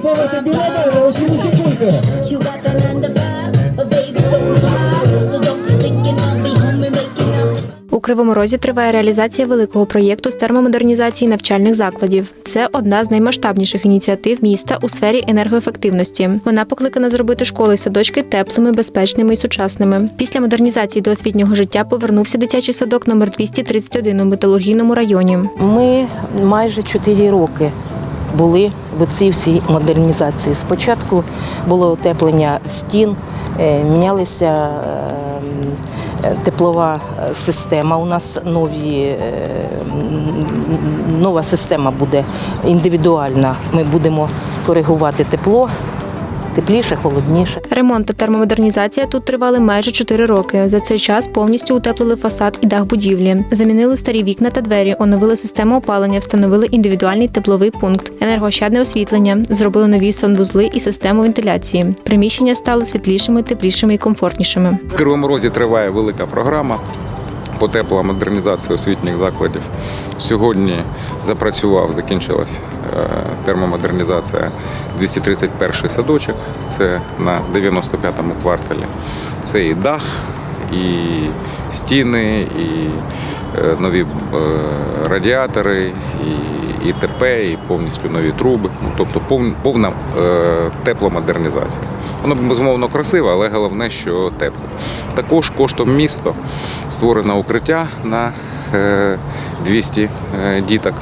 Слово тобі надо, учениці Кулька. You got the nine to five, but baby so alive. So don't be thinking I'll be home and making up. У Кривому Розі триває реалізація великого проєкту з термомодернізації навчальних закладів. Це одна з наймасштабніших ініціатив міста у сфері енергоефективності. Вона покликана зробити школи і садочки теплими, безпечними і сучасними. Після модернізації до освітнього життя повернувся дитячий садок номер 231 у металургійному районі. Ми майже 4 роки були в цій всій модернізації. Спочатку було утеплення стін, е, мінялися е, теплова система. У нас нові, е, нова система буде індивідуальна. Ми будемо коригувати тепло, тепліше, холодніше. Ремонт та термомодернізація тут тривали майже 4 роки. За цей час повністю утеплили фасад і дах будівлі, замінили старі вікна та двері, оновили систему опалення, встановили індивідуальний тепловий пункт, енергоощадне освітлення, зробили нові санвузли і систему вентиляції. Приміщення стали світлішими, теплішими і комфортнішими. В Кривому Розі триває велика програма по модернізація освітніх закладів. Сьогодні запрацював, закінчилась е, термомодернізація 231 садочок. Це на 95-му кварталі. Це і дах, і стіни, і е, нові е, радіатори, і ІТП, і повністю нові труби. Ну, тобто пов- повна е, тепломодернізація. Воно безумовно красиве, але головне, що тепло. Також коштом міста створено укриття на е, 200 е, діток.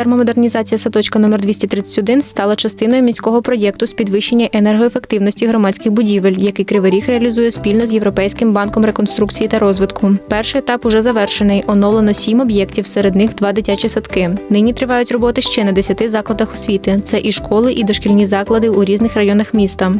Термомодернізація садочка номер 231 стала частиною міського проєкту з підвищення енергоефективності громадських будівель, який Кривий Ріг реалізує спільно з Європейським банком реконструкції та розвитку. Перший етап уже завершений. Оновлено сім об'єктів, серед них два дитячі садки. Нині тривають роботи ще на 10 закладах освіти. Це і школи, і дошкільні заклади у різних районах міста.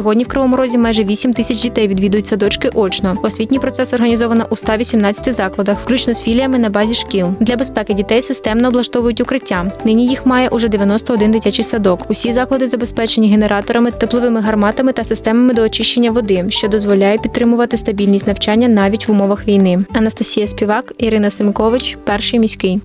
Сьогодні в Кривому Розі майже 8 тисяч дітей відвідують садочки очно. Освітній процес організовано у 118 закладах, включно з філіями на базі шкіл. Для безпеки дітей системно облаштовують укриття. Нині їх має уже 91 дитячий садок. Усі заклади забезпечені генераторами, тепловими гарматами та системами до очищення води, що дозволяє підтримувати стабільність навчання навіть в умовах війни. Анастасія Співак, Ірина Семкович, перший міський.